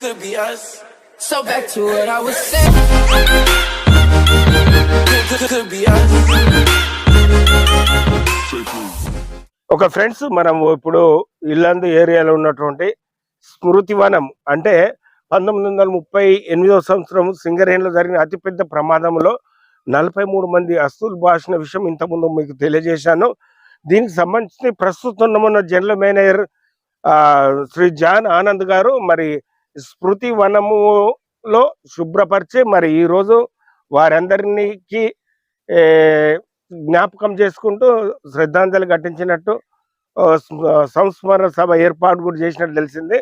could be us. So back to what I was saying. Could be us. ఒక friends మనం ఇప్పుడు ఇల్లందు ఏరియాలో ఉన్నటువంటి స్మృతివనం అంటే పంతొమ్మిది వందల ముప్పై ఎనిమిదవ సంవత్సరం సింగరేణిలో జరిగిన అతిపెద్ద ప్రమాదంలో నలభై మూడు మంది అస్తులు భాషణ విషయం ఇంతకుముందు మీకు తెలియజేశాను దీనికి సంబంధించి ప్రస్తుతం ఉన్న general manager Shri John Anand గారు మరి స్మృతి వనములో శుభ్రపరిచి మరి ఈరోజు వారందరికీ జ్ఞాపకం చేసుకుంటూ శ్రద్ధాంజలి ఘటించినట్టు సంస్మరణ సభ ఏర్పాటు కూడా చేసినట్టు తెలిసింది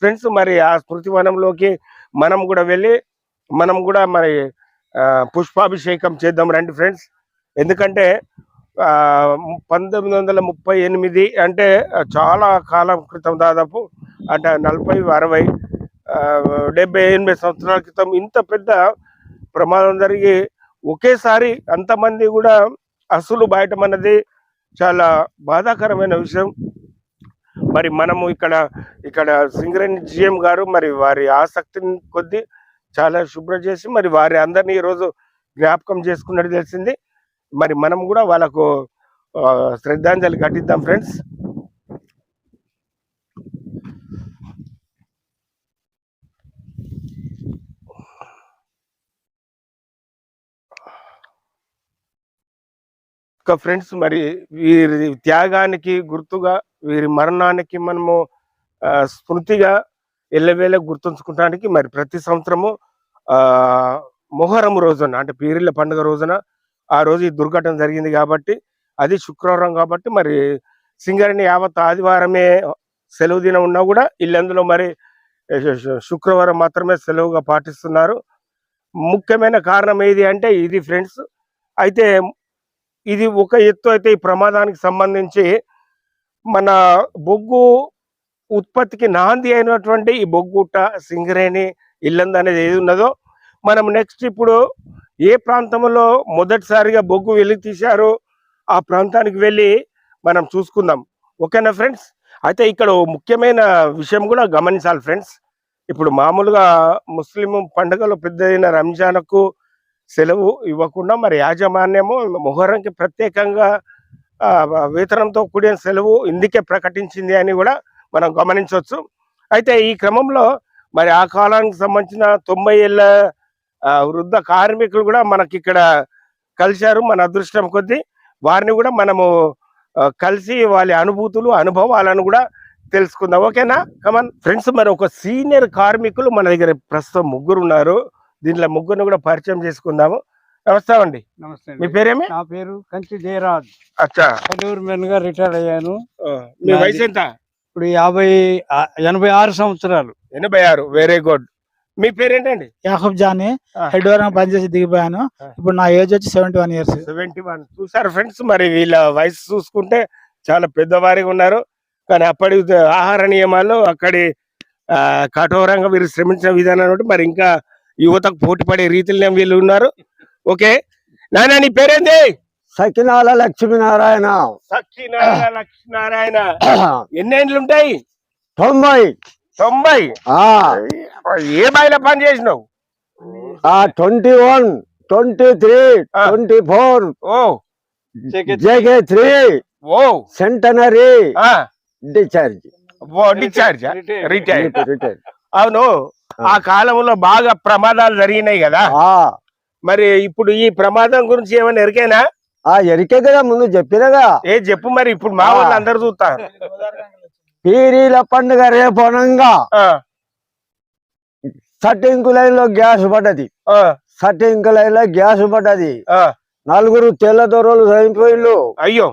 ఫ్రెండ్స్ మరి ఆ స్మృతి వనంలోకి మనం కూడా వెళ్ళి మనం కూడా మరి పుష్పాభిషేకం చేద్దాం రండి ఫ్రెండ్స్ ఎందుకంటే పంతొమ్మిది వందల ముప్పై ఎనిమిది అంటే చాలా కాలం క్రితం దాదాపు అంటే నలభై అరవై డెబ్బై ఎనభై సంవత్సరాల క్రితం ఇంత పెద్ద ప్రమాదం జరిగి ఒకేసారి అంతమంది కూడా అసలు బయటమన్నది చాలా బాధాకరమైన విషయం మరి మనము ఇక్కడ ఇక్కడ సింగరేణి జిఎం గారు మరి వారి ఆసక్తిని కొద్దీ చాలా శుభ్రం చేసి మరి వారి అందరినీ ఈరోజు జ్ఞాపకం చేసుకున్నట్టు తెలిసింది మరి మనం కూడా వాళ్ళకు శ్రద్ధాంజలి ఘటిద్దాం ఫ్రెండ్స్ ఒక్క ఫ్రెండ్స్ మరి వీరి త్యాగానికి గుర్తుగా వీరి మరణానికి మనము స్మృతిగా ఎల్లవేళ గుర్తుంచుకోవడానికి మరి ప్రతి సంవత్సరము మొహరం రోజున అంటే పీరిళ్ళ పండుగ రోజున ఆ రోజు ఈ దుర్ఘటన జరిగింది కాబట్టి అది శుక్రవారం కాబట్టి మరి సింగరణి యావత్ ఆదివారమే సెలవు దినం ఉన్నా కూడా వీళ్ళందులో మరి శుక్రవారం మాత్రమే సెలవుగా పాటిస్తున్నారు ముఖ్యమైన కారణం ఏది అంటే ఇది ఫ్రెండ్స్ అయితే ఇది ఒక ఎత్తు అయితే ఈ ప్రమాదానికి సంబంధించి మన బొగ్గు ఉత్పత్తికి నాంది అయినటువంటి ఈ బొగ్గుట్ట సింగరేణి ఇల్లంద అనేది ఏది ఉన్నదో మనం నెక్స్ట్ ఇప్పుడు ఏ ప్రాంతంలో మొదటిసారిగా బొగ్గు వెలికి తీశారో ఆ ప్రాంతానికి వెళ్ళి మనం చూసుకుందాం ఓకేనా ఫ్రెండ్స్ అయితే ఇక్కడ ముఖ్యమైన విషయం కూడా గమనించాలి ఫ్రెండ్స్ ఇప్పుడు మామూలుగా ముస్లిం పండుగలో పెద్దదైన రంజాన్కు సెలవు ఇవ్వకుండా మరి యాజమాన్యము మొహరంకి ప్రత్యేకంగా వేతనంతో కూడిన సెలవు ఇందుకే ప్రకటించింది అని కూడా మనం గమనించవచ్చు అయితే ఈ క్రమంలో మరి ఆ కాలానికి సంబంధించిన తొంభై ఏళ్ళ వృద్ధ కార్మికులు కూడా మనకి ఇక్కడ కలిశారు మన అదృష్టం కొద్దీ వారిని కూడా మనము కలిసి వాళ్ళ అనుభూతులు అనుభవాలను కూడా తెలుసుకుందాం ఓకేనా కమన్ ఫ్రెండ్స్ మరి ఒక సీనియర్ కార్మికులు మన దగ్గర ప్రస్తుతం ముగ్గురు ఉన్నారు దీంట్లో ముగ్గురిని కూడా పరిచయం చేసుకుందాము నమస్తే అండి నమస్తే మీ పేరేమి నా పేరు కంచి జయరాజ్ అచ్చా మెన్ గా రిటైర్ అయ్యాను మీ వయసు ఎంత ఇప్పుడు యాభై ఎనభై ఆరు సంవత్సరాలు ఎనభై ఆరు వెరీ గుడ్ మీ పేరేంటండి యాహబ్ జానీ హెడ్ వర్ పనిచేసి దిగిపోయాను ఇప్పుడు నా ఏజ్ వచ్చి seventy one years seventy one చూసారు ఫ్రెండ్స్ మరి వీళ్ళ వయసు చూసుకుంటే చాలా పెద్దవారిగా ఉన్నారు కానీ అప్పటి ఆహార నియమాలు అక్కడి కఠోరంగా వీరు శ్రమించిన విధానం మరి ఇంకా యువతకు పోటీ పడే రీతిలో వీళ్ళు ఉన్నారు ఓకే నాయన నీ పేరేంది సఖినాల లక్ష్మీనారాయణ సఖినాల లక్ష్మీనారాయణ ఎన్ని ఏళ్ళు ఉంటాయి తొంభై తొంభై ఏ బాయిల పని చేసినావు twenty one twenty three twenty four O JK three O centenary discharge discharge retire retire అవును ఆ కాలంలో బాగా ప్రమాదాలు జరిగినాయి కదా మరి ఇప్పుడు ఈ ప్రమాదం గురించి ఏమైనా ఎరికైనా ఆ ఎరికే కదా ముందు చెప్పినగా ఏ చెప్పు మరి ఇప్పుడు మా వాళ్ళు అందరు చూస్తారు పీరీల పండుగ రేపనంగా సటింకు లైన్ లో గ్యాస్ పడ్డది సటింకు లైన్ లో గ్యాస్ పడ్డది నలుగురు తెల్ల దొరలు చనిపోయిండు అయ్యో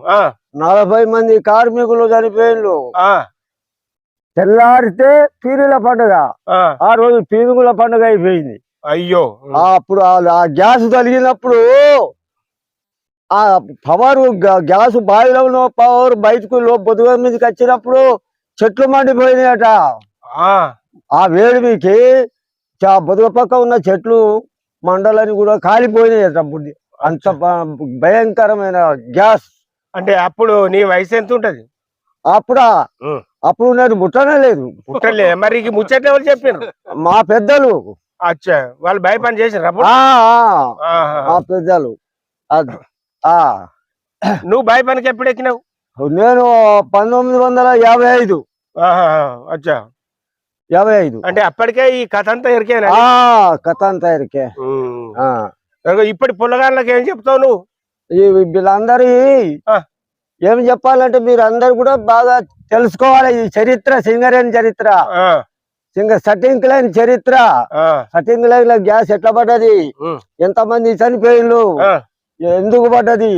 నలభై మంది కార్మికులు చనిపోయిండు తెల్లారితే పీరుల పండుగ ఆ రోజు పీరుగుల పండుగ అయిపోయింది అయ్యో అప్పుడు ఆ గ్యాస్ తలిగినప్పుడు ఆ పవర్ గ్యాస్ బావిలో పవర్ బయటకు బొద్దుగా మీదకి వచ్చినప్పుడు చెట్లు మండిపోయినాయట ఆ వేడి మీకి బొదుగు పక్క ఉన్న చెట్లు మండలని కూడా కాలిపోయినాయట అంత భయంకరమైన గ్యాస్ అంటే అప్పుడు నీ వయసు ఎంత ఉంటది అప్పుడా అప్పుడు నేను ముట్టనే లేదు ముట్టలే మరి ముచ్చట వాళ్ళు చెప్పారు మా పెద్దలు అచ్చా వాళ్ళు భయపడి చేసారు మా పెద్దలు నువ్వు భయపడికి ఎప్పుడు ఎక్కినావు నేను పంతొమ్మిది వందల యాభై ఐదు అచ్చా యాభై ఐదు అంటే అప్పటికే ఈ కథ అంతా ఎరికే కథ అంతా ఎరికే ఇప్పటి పుల్లగాళ్ళకి ఏం చెప్తావు నువ్వు వీళ్ళందరి ఏమి చెప్పాలంటే మీరు అందరు కూడా బాగా తెలుసుకోవాలి ఈ చరిత్ర సింగరేణి చరిత్ర ఇంకా సటింగ్ లైన్ చరిత్ర సటింగ్ లైన్ లో గ్యాస్ ఎట్లా పడ్డది ఎంత మంది చనిపోయిండ్రు ఎందుకు పడ్డది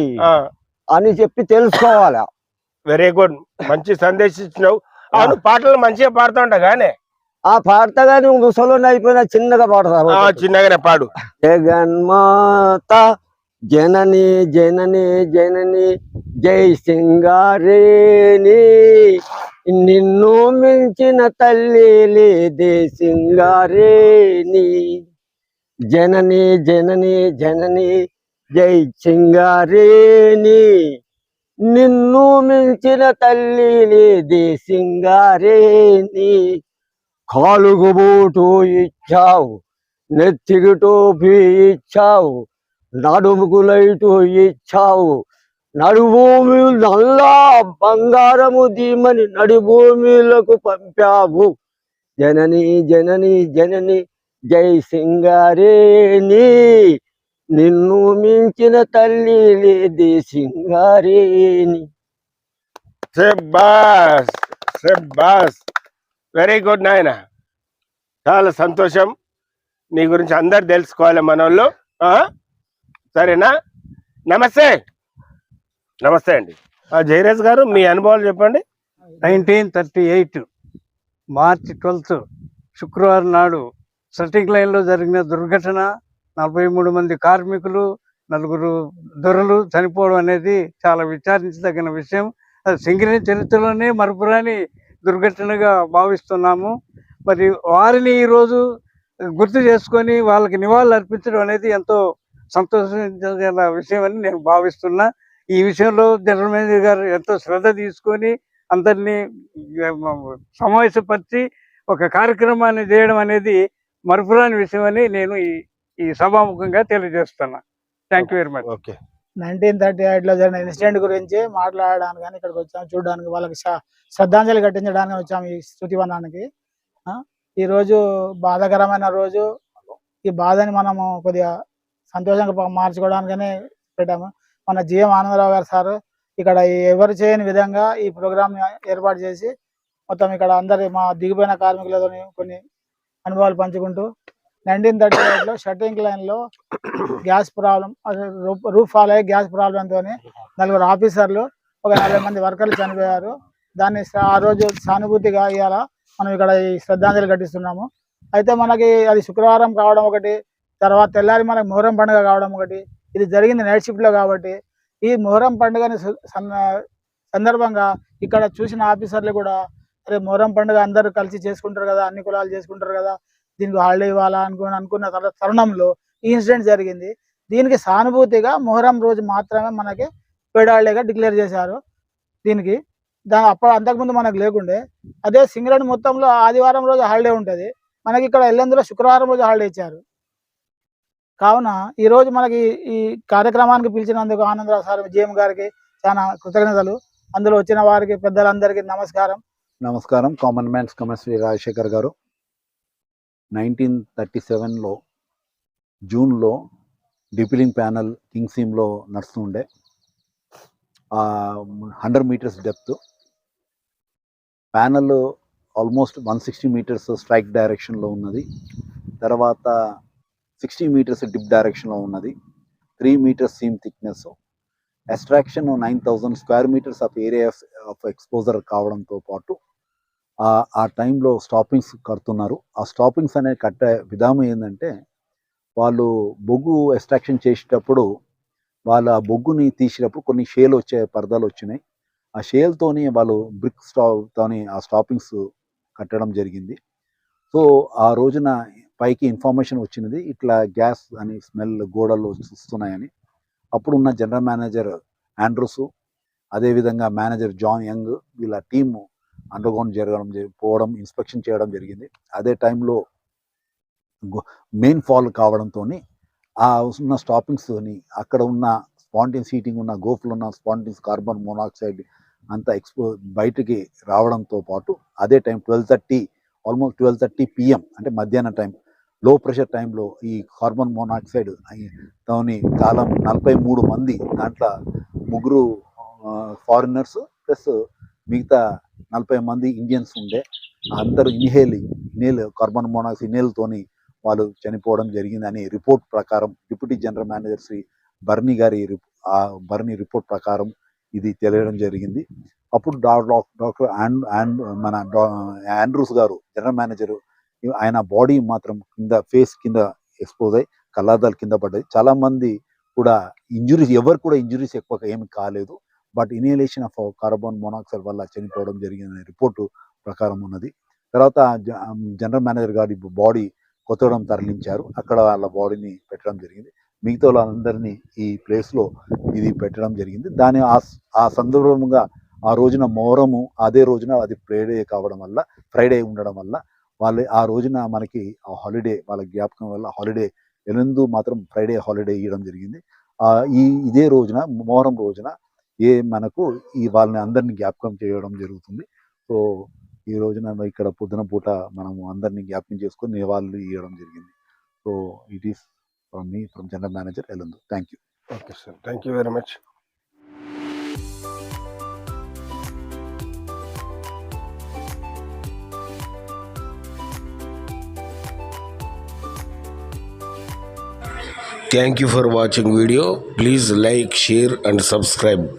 అని చెప్పి తెలుసుకోవాలి వెరీ గుడ్ మంచి సందేశం ఇచ్చినావు అవును పాటలు మంచిగా పాడుతుంట గానే ఆ పాడతా గానీ ముసలు అయిపోయినా చిన్నగా పాడతా చిన్నగానే పాడు జగన్మాత జనని జనని జనని జై సింగారేణి నిన్ను మించిన తల్లి లేదే సింగారేణి జనని జనని జనని జై సింగారేణి నిన్ను మించిన తల్లి లేదే సింగారేణి కాలుగుబూటు ఇచ్చావు నెత్తికి టోపీ ఇచ్చావు నడుముకు లైటు ఇచ్చావు నడుభూమి నల్లా బంగారము దీమని నడిభూమిలకు పంపావు జనని జనని జనని జై సింగారేణి నిన్ను మించిన తల్లి లేది సింగారేణి సెబ్బాస్ వెరీ గుడ్ నాయన చాలా సంతోషం నీ గురించి అందరు తెలుసుకోవాలి మనోళ్ళు సరేనా నమస్తే నమస్తే అండి జయరాజ్ గారు మీ అనుభవాలు చెప్పండి nineteen thirty eight March twelfth శుక్రవారం నాడు సటింగ్ లైన్లో జరిగిన దుర్ఘటన నలభై మూడు మంది కార్మికులు నలుగురు దొరలు చనిపోవడం అనేది చాలా విచారించదగిన విషయం అది సింగరేణి చరిత్రలోనే మరపురాని దుర్ఘటనగా భావిస్తున్నాము మరి వారిని ఈరోజు గుర్తు చేసుకొని వాళ్ళకి నివాళులు అర్పించడం అనేది ఎంతో సంతోషించగల విషయం అని నేను భావిస్తున్నా ఈ విషయంలో జనరల్ మేనేజర్ గారు ఎంతో శ్రద్ధ తీసుకొని అందరినీ సమావేశపరిచి ఒక కార్యక్రమాన్ని చేయడం అనేది మరపురాని విషయం అని నేను ఈ ఈ సభాముఖంగా తెలియజేస్తున్నా thank very much okay nineteen thirty ఎయిట్లో జరిగిన ఇన్సిడెంట్ గురించి మాట్లాడడానికి కానీ ఇక్కడికి వచ్చాం చూడడానికి వాళ్ళకి శ్రద్ధాంజలి ఘటించడానికి వచ్చాము ఈ ఈ ఈరోజు బాధాకరమైన రోజు ఈ బాధని మనము కొద్దిగా సంతోషంగా మార్చుకోవడానికనే పెట్టాము మన జిఎం ఆనందరావు గారు సార్ ఇక్కడ ఎవరు చేయని విధంగా ఈ ప్రోగ్రామ్ ఏర్పాటు చేసి మొత్తం ఇక్కడ అందరి మా దిగిపోయిన కార్మికులతో కొన్ని అనుభవాలు పంచుకుంటూ నైన్టీన్ థర్టీ ఎయిట్లో షట్టింగ్ లైన్లో గ్యాస్ ప్రాబ్లం రూఫ్ ఫాల్ అయ్యి గ్యాస్ ప్రాబ్లంతో నలుగురు ఆఫీసర్లు ఒక నలభై మంది వర్కర్లు చనిపోయారు దాన్ని ఆ రోజు సానుభూతిగా ఇవాళ మనం ఇక్కడ ఈ శ్రద్ధాంజలి ఘటిస్తున్నాము అయితే మనకి అది శుక్రవారం కావడం ఒకటి తర్వాత తెల్లారి మనకు మొహరం పండుగ కావడం ఒకటి ఇది జరిగింది నైట్ షిఫ్ట్లో కాబట్టి ఈ మొహరం పండుగని సందర్భంగా ఇక్కడ చూసిన ఆఫీసర్లు కూడా అరే మొహరం పండుగ అందరూ కలిసి చేసుకుంటారు కదా అన్ని కులాలు చేసుకుంటారు కదా దీనికి హాలిడే ఇవ్వాలా అనుకుని అనుకున్న తరుణంలో ఈ ఇన్సిడెంట్ జరిగింది దీనికి సానుభూతిగా మొహరం రోజు మాత్రమే మనకి పేడ హాలిడేగా డిక్లేర్ చేశారు దీనికి దాని అప్పుడు అంతకుముందు మనకు లేకుండే అదే సింగరేణి మొత్తంలో ఆదివారం రోజు హాలిడే ఉంటుంది మనకి ఇక్కడ ఎల్లందులో శుక్రవారం రోజు హాలిడే ఇచ్చారు కావున ఈరోజు మనకి ఈ కార్యక్రమానికి పిలిచినందుకు ఆనందరావు సార్ జీఎం గారికి చాలా కృతజ్ఞతలు అందులో వచ్చిన వారికి పెద్దలందరికీ నమస్కారం నమస్కారం కామన్ మ్యాన్స్ కమర్శ్రీ రాజశేఖర్ గారు నైన్టీన్ థర్టీ సెవెన్లో జూన్లో డిపిలింగ్ ప్యానల్ కింగ్సీమ్లో ఉండే hundred metres depth panel almost one sixty metres strike డైరెక్షన్లో ఉన్నది తర్వాత సిక్స్టీ మీటర్స్ డిప్ డైరెక్షన్లో ఉన్నది three metres seam thickness extraction nine thousand square metres of area of exposure కావడంతో పాటు ఆ టైంలో స్టాపింగ్స్ కడుతున్నారు ఆ స్టాపింగ్స్ అనేది కట్టే విధానం ఏంటంటే వాళ్ళు బొగ్గు ఎక్స్ట్రాక్షన్ చేసేటప్పుడు వాళ్ళు ఆ బొగ్గుని తీసేటప్పుడు కొన్ని షేల్ వచ్చే పరదాలు వచ్చినాయి ఆ షేల్తోని వాళ్ళు బ్రిక్ స్టాప్తోని ఆ స్టాపింగ్స్ కట్టడం జరిగింది సో ఆ రోజున పైకి ఇన్ఫర్మేషన్ వచ్చినది ఇట్లా గ్యాస్ అని స్మెల్ గోడలు వస్తున్నాయని అప్పుడున్న జనరల్ మేనేజర్ ఆండ్రూసు అదేవిధంగా మేనేజర్ జాన్ యంగ్ వీళ్ళ టీము అండర్గ్రౌండ్ జరగడం పోవడం ఇన్స్పెక్షన్ చేయడం జరిగింది అదే టైంలో మెయిన్ ఫాల్ కావడంతో ఆ ఉన్న స్టాపింగ్స్ని అక్కడ ఉన్న స్పాంటిన్ సీటింగ్ ఉన్న గోఫ్లు ఉన్న స్పాంటిన్స్ కార్బన్ మోనాక్సైడ్ అంతా ఎక్స్పో బయటికి రావడంతో పాటు అదే time twelve thirty almost twelve thirty PM అంటే మధ్యాహ్నం టైం లో ప్రెషర్ టైంలో ఈ కార్బన్ మోనాక్సైడ్ తోని కాలం నలభై మూడు మంది దాంట్లో ముగ్గురు ఫారినర్స్ ప్లస్ మిగతా నలభై మంది ఇండియన్స్ ఉండే అందరూ ఇన్హేల్ ఇన్హేల్ కార్బన్ మోనాక్సైడ్ ఇన్హేల్తోని వాళ్ళు చనిపోవడం జరిగిందని రిపోర్ట్ ప్రకారం deputy general manager Shri Barney గారి బర్నీ రిపోర్ట్ ప్రకారం ఇది తెలియడం జరిగింది అప్పుడు డాక్టర్ డాక్టర్ అండ్ మన ఆండ్రూస్ గారు జనరల్ మేనేజరు ఆయన బాడీ మాత్రం కింద ఫేస్ కింద ఎక్స్పోజ్ అయ్యి కళ్ళార్థాలు కింద పడ్డది చాలా మంది కూడా ఇంజురీస్ ఎవరు కూడా ఇంజురీస్ ఎక్కువ ఏమి కాలేదు but inhalation of carbon monoxide వల్ల చనిపోవడం జరిగిందనే రిపోర్టు ప్రకారం ఉన్నది తర్వాత జనరల్ మేనేజర్ గారి బాడీ కొత్తడం తరలించారు అక్కడ వాళ్ళ బాడీని పెట్టడం జరిగింది మిగతా వాళ్ళందరినీ ఈ ప్లేస్లో ఇది పెట్టడం జరిగింది దాని ఆ సందర్భంగా ఆ రోజున మోరము అదే రోజున అది ఫ్రైడే కావడం వల్ల ఫ్రైడే ఉండడం వల్ల వాళ్ళు ఆ రోజున మనకి ఆ హాలిడే వాళ్ళ జ్ఞాపకం వల్ల హాలిడే ఎనందు మాత్రం ఫ్రైడే హాలిడే ఇవ్వడం జరిగింది ఈ ఇదే రోజున మొహరం రోజున ఏ మనకు ఈ వాళ్ళని అందరినీ జ్ఞాపకం చేయడం జరుగుతుంది సో ఈ రోజున ఇక్కడ పొద్దున పూట మనము అందరినీ జ్ఞాపకం చేసుకొని నివాళులు ఇవ్వడం జరిగింది so it is from me from general manager Yellandu thank you okay sir thank you very much Thank you for watching video. Please like, share and subscribe.